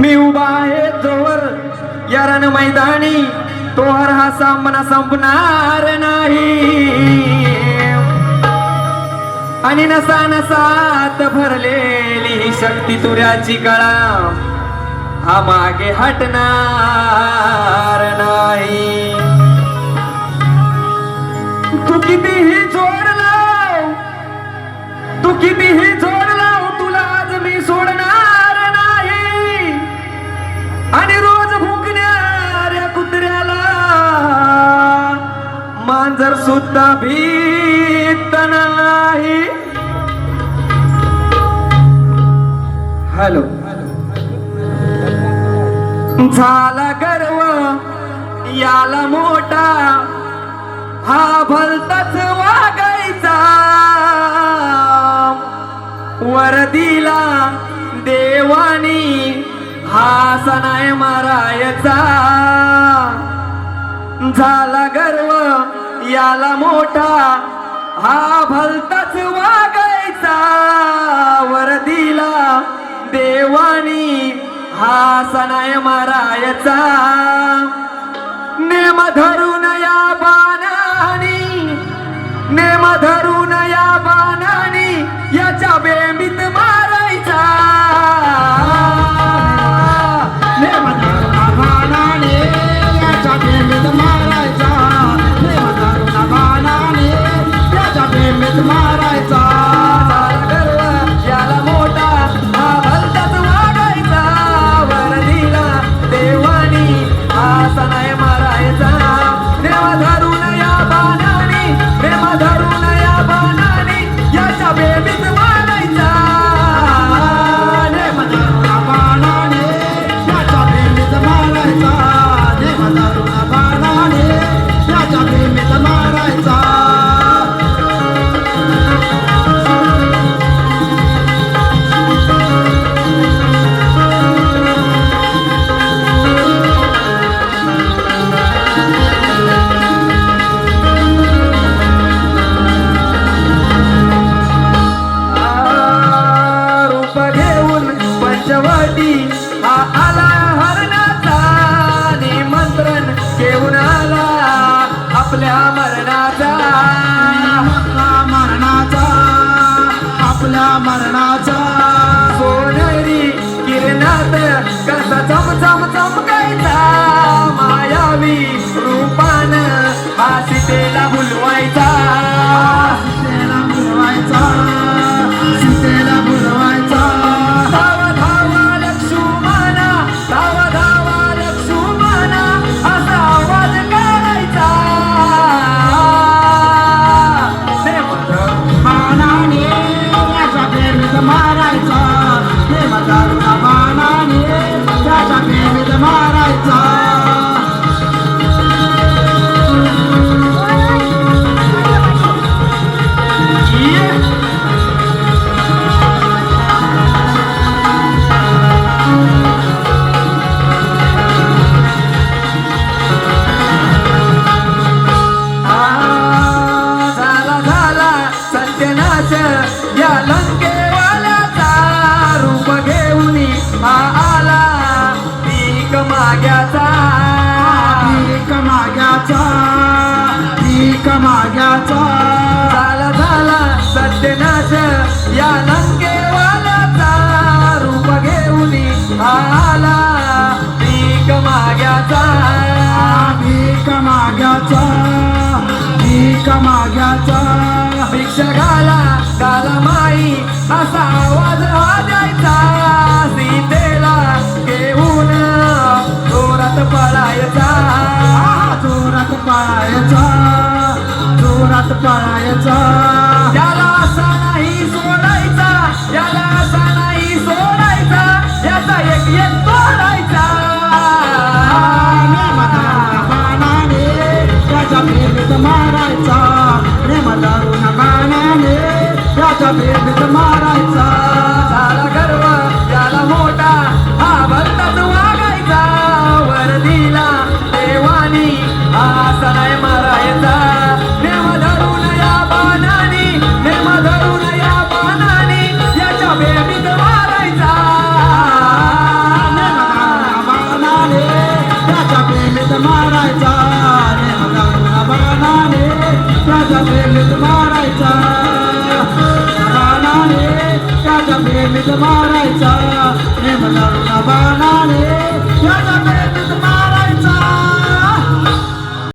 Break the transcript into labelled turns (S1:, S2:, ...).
S1: मी उभा आहे जोवर या रण मैदानी तोहर हा सामना संपणार नाही. आणि नसा नसात भरलेली शक्ती तुऱ्याची कळा हा मागे हटणार नाही. तू कितीही जोडला तू कितीही जर सुद्धा भीत नाही. हॅलो. झाला गर्व याला मोठा. हा भलताच वागायचा. वरदीला देवानी हा सनाय मारायचा. झाला गर्व याला मोठा हा भलताच वागायचा. वर दिला देवानी हा सनाय मारायचा. नेम धरून या बाणानी नेम धरून या बाणानी याच्या बेंबीत मार आपल्या मरणाचा सोनेरी किरणात कसा चम चम चमकायचा? सत्यनाश या लंकेवाल्याचा रूप घेऊन आला. पीक माग्याचा.
S2: भीक माग्याचा. भीक माग्याचा.
S1: झाला झाला सत्यनाश. या लंकेवाल्याचा रूप घेऊन आला. पीक माग्याचा.
S2: भीक माग्याचा. भीक माग्याचा.
S1: घाला काला माई असा आवाज वाजायचा. सीतेला घेऊन जोरात पळायचा.
S2: जोरात पळायचा जोरात पळायचा.
S1: याला असा नाही सोडायचा याला असा नाही सोडायचा. याचा एक एक
S2: त्याच्या मारायचा.
S1: झाला गर्व याला मोठा. हा भलताच वागायचा वरदीला देवानी हा सनाय
S2: Tomorrow.